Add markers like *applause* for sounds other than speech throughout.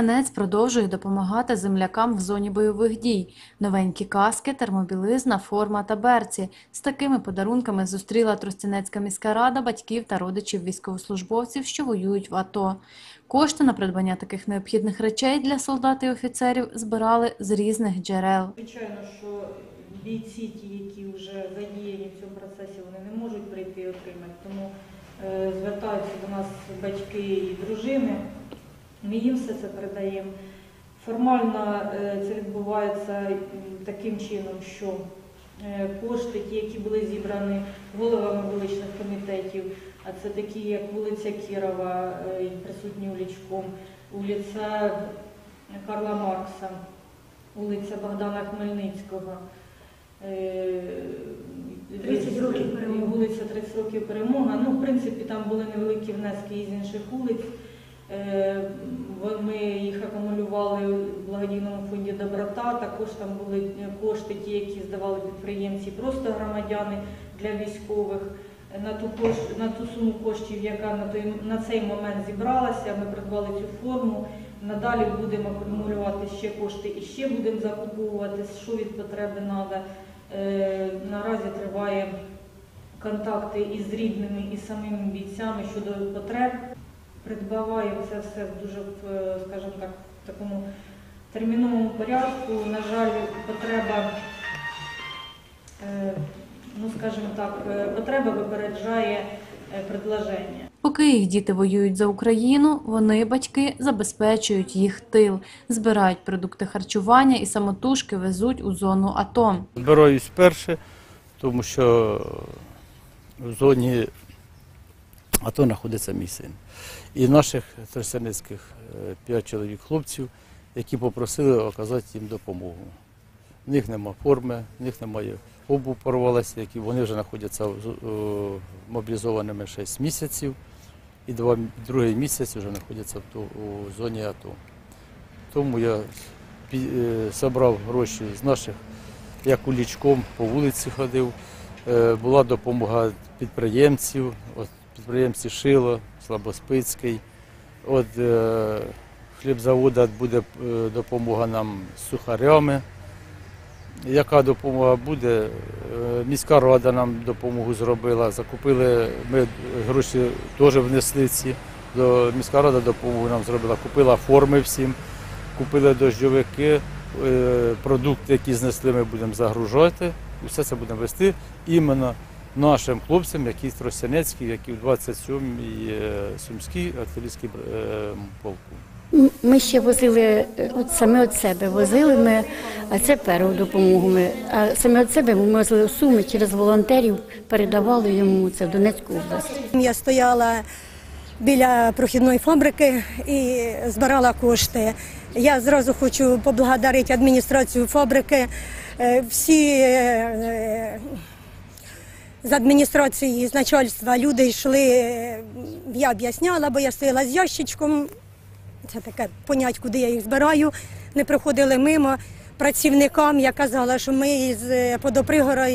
Тростянець продовжує допомагати землякам в зоні бойових дій. Новенькі каски, термобілизна, форма та берці. З такими подарунками зустріла Тростянецька міська рада батьків та родичів військовослужбовців, що воюють в АТО. Кошти на придбання таких необхідних речей для солдат і офіцерів збирали з різних джерел. Звичайно, що бійці, ті, які вже задіяні в цьому процесі, вони не можуть прийти і отримати. Тому е, звертаються до нас батьки і дружини. Ми їм все це передаємо. Формально е, це відбувається таким чином, що е, кошти, ті, які були зібрані головами вуличних комітетів, а це такі, як вулиця Кірова, е, присутні улічком, вулиця Карла Маркса, вулиця Богдана Хмельницького. е, 30 років перемоги. Вулиця 30 років перемога. Ну, в принципі, там були невеликі внески із інших вулиць. Е, Ми їх акумулювали в благодійному фонді Доброта. Також там були кошти, ті, які здавали підприємці, просто громадяни для військових. На ту кош... на ту суму коштів, яка на той на цей момент зібралася, ми придбали цю форму. Надалі будемо акумулювати ще кошти і ще будемо закуповувати, що від потреби треба. Е, наразі триває контакти із рідними і самими бійцями щодо потреб. Придбаваємо це все дуже, скажімо так, в такому терміновому порядку. На жаль, потреба, е, ну скажімо так, е, потреба випереджає е, предложення. Поки їх діти воюють за Україну, вони, батьки, забезпечують їх тил, збирають продукти харчування і самотужки везуть у зону АТО. Збираюсь вперше, тому що в зоні АТО знаходиться мій син. І наших тростяницьких е, п'ять чоловік хлопців, які попросили оказати їм допомогу. В них нема форми, в них немає обув порвалася, які вони вже знаходяться е, мобілізованими 6 місяців, і два, другий місяць вже знаходяться в ту- у зоні АТО. Тому я пі- е, зібрав гроші з наших я кулічком по вулиці ходив. Була допомога підприємців, підприємці Шило, Слабоспицький. От е, хлібзавода буде е, допомога нам з сухарями. Яка допомога буде? Е, Міська рада нам допомогу зробила. Закупили, ми гроші теж внесли ці. Міська рада допомогу нам зробила. Купила форми всім, купили дощовики, продукти, які знесли, ми будемо загружати. І все це будемо вести іменно нашим хлопцям, які з Тростянецькій, які в 27-й е, Сумській артилерійській е, полку. Ми ще возили е, от саме від себе, возили ми, а це першу допомогу. Ми, а саме від себе ми возили в суми через волонтерів, передавали йому це в Донецьку область. Я стояла біля прохідної фабрики і збирала кошти. Я зразу хочу поблагодарити адміністрацію фабрики. Всі з адміністрації, з начальства люди йшли. е, Я об'ясняла, бо я стояла з ящичком. Це таке понять, куди я їх збираю. Не проходили мимо. Працівникам я казала, що ми з е, Подопригора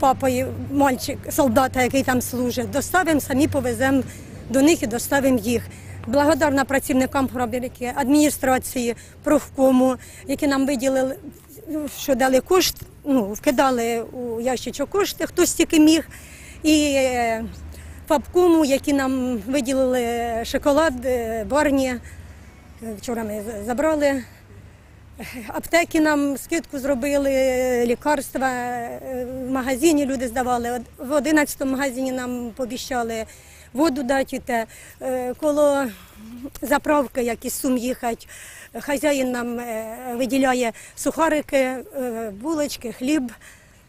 папою, мальчик, солдата, який там служить, доставимо, самі повеземо до них і доставимо їх. Благодарна працівникам адміністрації, профкому, які нам виділили, що дали кошт, ну, вкидали у ящичок кошти, хто стільки міг. І е, фабкому, які нам виділили шоколад, е, барні. Е, Вчора ми забрали. Аптеки нам скидку зробили, лікарства е, в магазині люди здавали. В 11 магазині нам пообіцяли воду дати, е, коло заправки, як із Сум їхати. Хазяїн нам е, виділяє сухарики, е, булочки, хліб.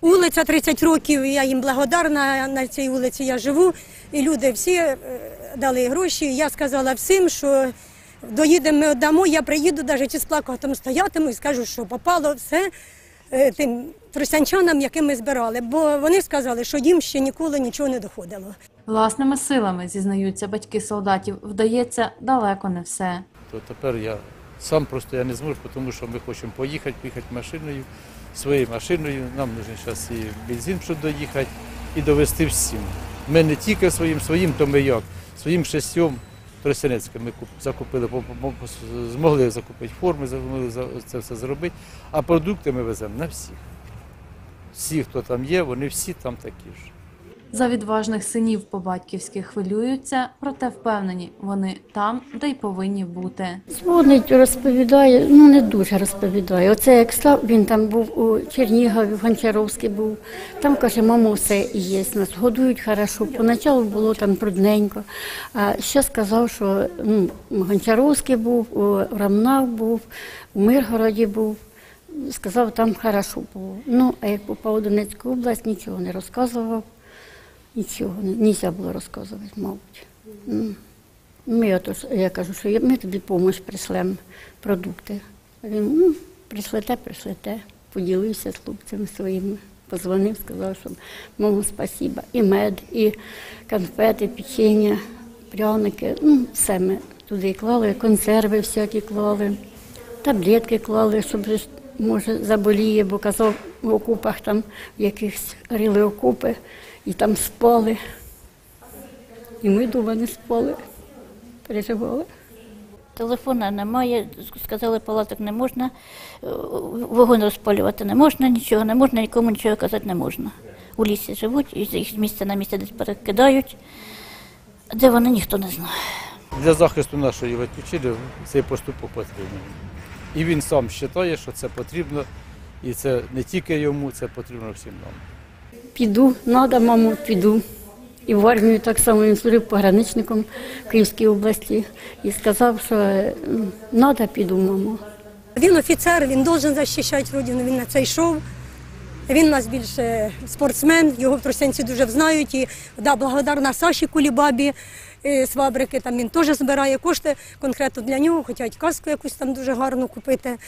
Вулиця 30 років, я їм благодарна, на цій вулиці я живу. І люди всі дали гроші. Я сказала всім, що доїдемо ми дамо, я приїду, навіть чи з плакатом стоятиму і скажу, що попало все тим тростянчанам, яким ми збирали. Бо вони сказали, що їм ще ніколи нічого не доходило. Власними силами, зізнаються батьки солдатів, вдається далеко не все. То тепер я сам просто я не зможу, тому що ми хочемо поїхати, поїхати машиною, своєю машиною. Нам потрібен зараз і бензин, щоб доїхати, і довести всім. Ми не тільки своїм, своїм, то ми як? Своїм шестьом Тростянецьке ми куп- закупили, змогли закупити форми, змогли це все зробити, а продукти ми веземо на всіх. Всі, хто там є, вони всі там такі ж. За відважних синів по-батьківськи хвилюються, проте впевнені, вони там, де й повинні бути. Дзвонить, розповідає, ну не дуже розповідає. Оце як став, він там був у Чернігові, Гончаровській був. Там каже, мамо, все є, нас годують хорошо. Поначалу було там трудненько. А ще сказав, що ну, Гончаровський був, у Рамнах був, у Миргороді був. Сказав, там хорошо було. Ну, а як попав у Донецьку область, нічого не розказував. Нічого не можна було розказувати, мабуть. Ну, Ми отож, я кажу, що ми тобі допомогу прийшлемо, продукти. А Він, ну, прийшлете, прийшлете. Поділився з хлопцями своїми. Позвонив, сказав, що маму спасіба. І мед, і конфети, печення, пряники. Ну, все ми туди клали, консерви всякі клали, таблетки клали, щоб може заболіє, бо казав в окопах там якихось рили окопи і там спали. І ми вдома не спали, переживали. Телефона немає, сказали, палаток не можна, е, вогонь розпалювати не можна, нічого не можна, нікому нічого казати не можна. У лісі живуть, і їх з місця на місце десь перекидають. Де вони, ніхто не знає. Для захисту нашої батьківщини цей поступок потрібен. І він сам вважає, що це потрібно, і це не тільки йому, це потрібно всім нам. Піду, треба, мамо, піду. І в армію так само він служив пограничником в Київській області і сказав, що треба, піду, мамо. Він офіцер, він должен захищати родину, він на це йшов. Він у нас більше спортсмен, його в Тростянці дуже знають. І да, благодарна Саші Кулібабі е, з фабрики, там він теж збирає кошти конкретно для нього, хочуть каску якусь там дуже гарну купити,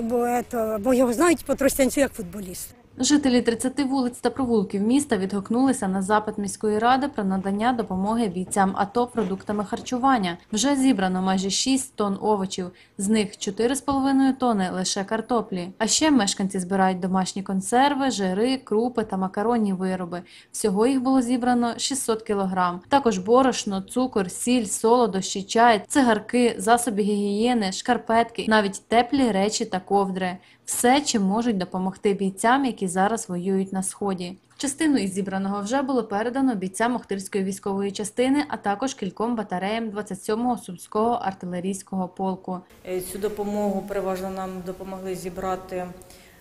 бо, ето, бо його знають по Тростянцю як футболіст. Жителі 30 вулиць та провулків міста відгукнулися на запит міської ради про надання допомоги бійцям АТО продуктами харчування. Вже зібрано майже 6 тонн овочів, з них 4,5 тонни лише картоплі. А ще мешканці збирають домашні консерви, жири, крупи та макаронні вироби. Всього їх було зібрано 600 кілограм. Також борошно, цукор, сіль, солодощі, чай, цигарки, засоби гігієни, шкарпетки, навіть теплі речі та ковдри. Все, чим можуть допомогти бійцям, які зараз воюють на сході. Частину із зібраного вже було передано бійцям Охтирської військової частини, а також кільком батареям 27-го сумського артилерійського полку. Е, Цю допомогу переважно нам допомогли зібрати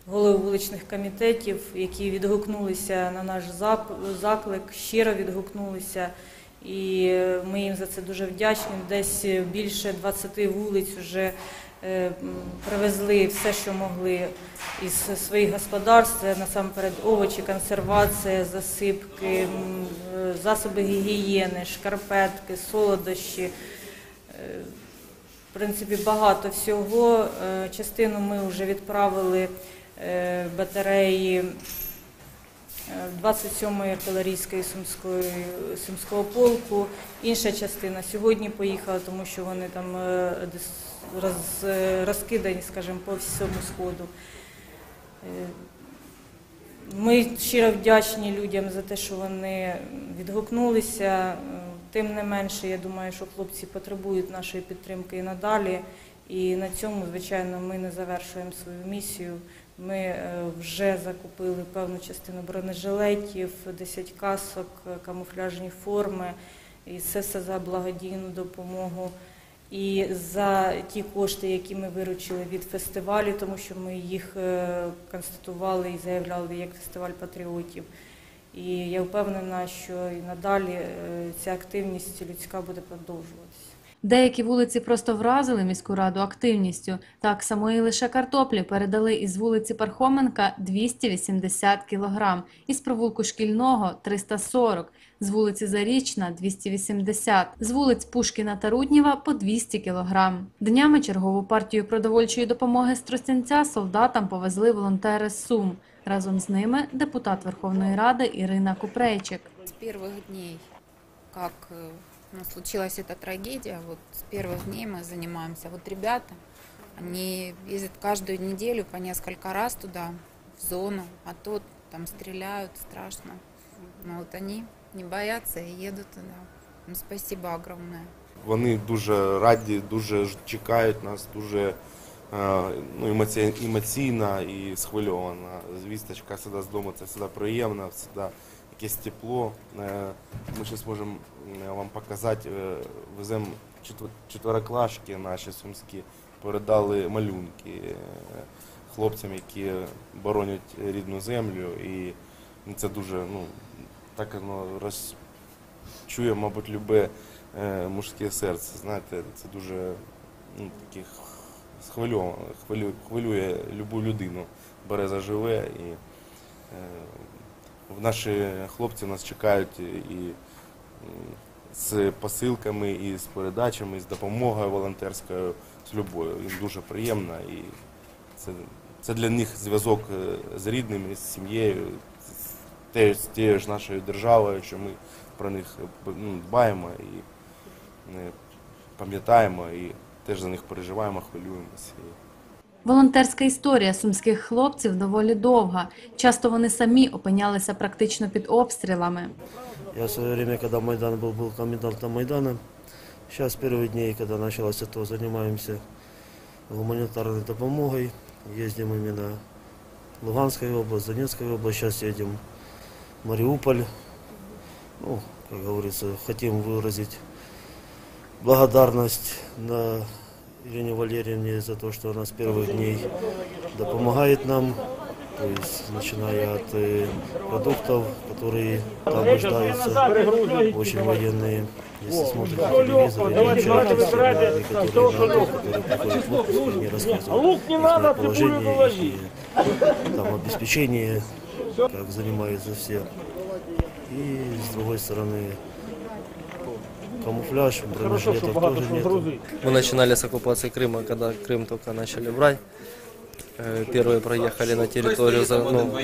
голови вуличних комітетів, які відгукнулися на наш заклик, щиро відгукнулися. І е, ми їм за це дуже вдячні. Десь більше 20 вулиць вже привезли все, що могли із своїх господарств. Насамперед овочі, консервація, засипки, е, засоби гігієни, шкарпетки, солодощі. Е, в принципі, багато всього. Е, Частину ми вже відправили е, батареї е, 27-ї артилерійської сумської сумського полку. Інша частина сьогодні поїхала, тому що вони там е, роз, е, розкидані, скажімо, по всьому сходу. Е, Ми щиро вдячні людям за те, що вони відгукнулися. Е, Тим не менше, я думаю, що хлопці потребують нашої підтримки і надалі. І на цьому, звичайно, ми не завершуємо свою місію. Ми вже закупили певну частину бронежилетів, 10 касок, камуфляжні форми. І це все за благодійну допомогу. І за ті кошти, які ми виручили від фестивалю, тому що ми їх е, констатували і заявляли як фестиваль патріотів. І я впевнена, що і надалі е, ця активність людська буде продовжуватися. Деякі вулиці просто вразили міську раду активністю. Так само і лише картоплі передали із вулиці Пархоменка 280 кілограм, із провулку Шкільного 340, з вулиці Зарічна 280, з вулиць Пушкіна та Рудніва по 200 кілограм. Днями чергову партію продовольчої допомоги з Тростянця солдатам повезли волонтери з Сум. Разом з ними депутат Верховної Ради Ірина Купрейчик. Дней, как э, ну, случилась эта трагедия, вот с первых дней мы занимаемся. Вот ребята, они ездят каждую неделю по несколько раз туда, в зону, а то там стреляют, страшно. Но вот они не боятся и едут туда. Ну, спасибо огромное. Вони дуже раді, дуже ж- чекають нас, дуже е, ну, емоці- емоційна і схвильована. Звісточка сюди з дому це завжди приємно, завжди якесь тепло. Е, Ми зараз можемо е, вам показати, е, веземо четвер- четвероклашки наші сумські, передали малюнки хлопцям, які боронять рідну землю. І це дуже ну, так воно розчує, мабуть, любе мужське серце. Знаєте, це дуже ну, таке хвилює, хвилює любу людину, бере за живе. І наші хлопці нас чекають і з посилками, і з передачами, і з допомогою волонтерською, з любою. Їм дуже приємно і це, це для них зв'язок е, з рідними, з сім'єю, з тією, ж нашою державою, що ми про них е, ну, дбаємо і е, пам'ятаємо і теж за них переживаємо, хвилюємося. І Волонтерська історія сумських хлопців доволі довга. Часто вони самі опинялися практично під обстрілами. Я в свое время, когда Майдан был, был комендантом Майдана. Сейчас первые дни, когда началось это, занимаемся гуманитарной допомогой. Ездим именно в Луганскую область, Донецкую область. Сейчас едем в Мариуполь. Ну, как говорится, хотим выразить благодарность на Ирине Валерьевне за то, что она с первых дней да, помогает нам, то есть начиная от продуктов, которые там нуждаются, очень военные. Если смотрите по телевизору, или общаетесь с некоторыми городов, которые приходят в отпуск, они рассказывают их положение, их там, обеспечение, как занимаются все. И с другой стороны, камуфляж, бронежилетов тоже нету. Мы начинали с оккупации Крыма, когда Крым только начали брать. Э, Первые проехали на территорию, ну,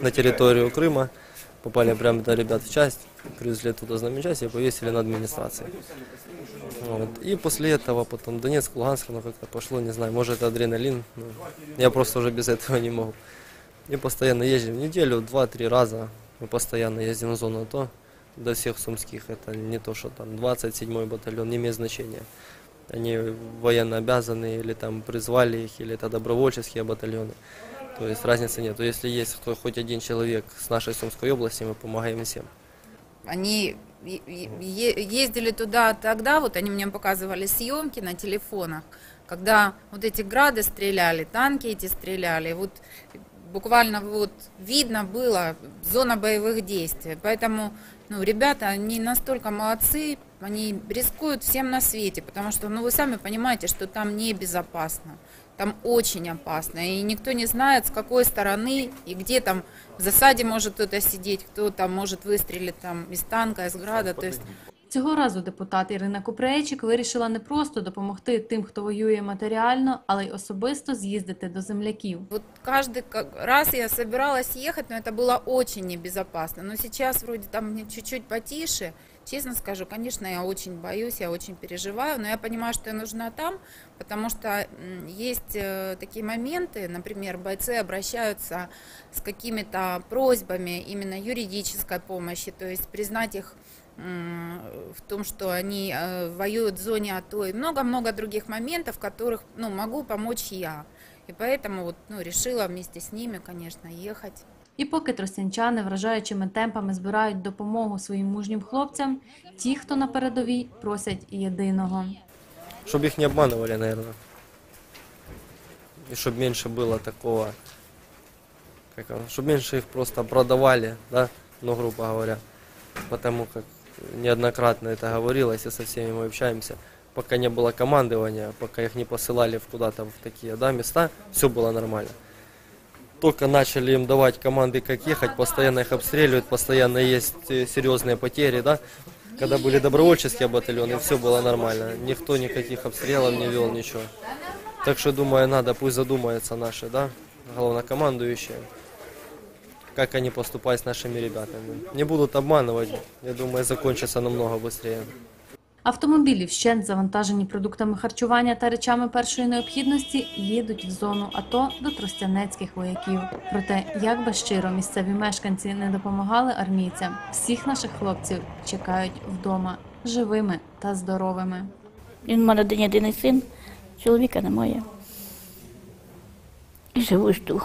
на территорию Крыма, попали прямо до ребят в часть, привезли туда знаменчасть и повесили на администрации. Вот. И после этого потом Донецк, Луганск, ну как-то пошло, не знаю, может это адреналин, ну, я просто уже без *laughs* этого не могу. И постоянно ездим, в неделю, два-три раза мы постоянно ездим в зону АТО, до всех сумских, это не то, что там 27-й батальон, не имеет значения. Они военно обязаны, или там призвали их, или это добровольческие батальоны. То есть разницы нет. Если есть кто, хоть один человек с нашей Сумской области, мы помогаем всем. Они ездили туда тогда, вот они мне показывали съемки на телефонах, когда вот эти грады стреляли, танки эти стреляли, вот буквально вот видно было зона боевых действий. Поэтому ну, ребята, они настолько молодцы, они рискуют всем на свете, потому что, ну, вы сами понимаете, что там небезопасно, там очень опасно, и никто не знает, с какой стороны и где там в засаде может кто-то сидеть, кто там может выстрелить там из танка, из града, то есть Цього разу депутат Ірина Купрейчик вирішила не просто допомогти тим, хто воює матеріально, але й особисто з'їздити до земляків. Вот каждый как- раз я собиралась ехать, но это было очень небезопасно. Но сейчас вроде там мне чуть-чуть потише. Честно скажу, конечно, я очень боюсь, я очень переживаю, но я понимаю, что я нужна там, потому что м, есть э, такие моменты, например, бойцы обращаются с какими-то просьбами именно юридической помощи, то есть признать их м, в том, что они э, воюют в зоне АТО и много-много других моментов, в которых ну, могу помочь я. И поэтому вот, ну, решила вместе с ними, конечно, ехать. І поки тростянчани вражаючими темпами збирають допомогу своїм мужнім хлопцям, ті, хто на передовій, просять єдиного. Чтобы их не обманывали, наверное. И чтобы меньше было такого, как чтобы меньше их просто продавали, да, ну, грубо говоря. Потому как неоднократно это говорилось, и со всеми мы общаемся. Пока не было командования, пока их не посылали куда-то в такие да, места, все было нормально. Только начали им давать команды, как ехать, постоянно их обстреливают, постоянно есть э, серьезные потери, да. Когда были добровольческие батальоны, все было нормально. Никто никаких обстрелов не вел, ничего. Так что, думаю, надо, пусть задумаются наши, да, главнокомандующие, как они поступают с нашими ребятами. Не будут обманывать, я думаю, закончится намного быстрее. Автомобілі, вщент завантажені продуктами харчування та речами першої необхідності, їдуть в зону АТО до тростянецьких вояків. Проте, як би щиро місцеві мешканці не допомагали армійцям, всіх наших хлопців чекають вдома живими та здоровими. Він у мене один єдиний син, чоловіка немає. І живу жду.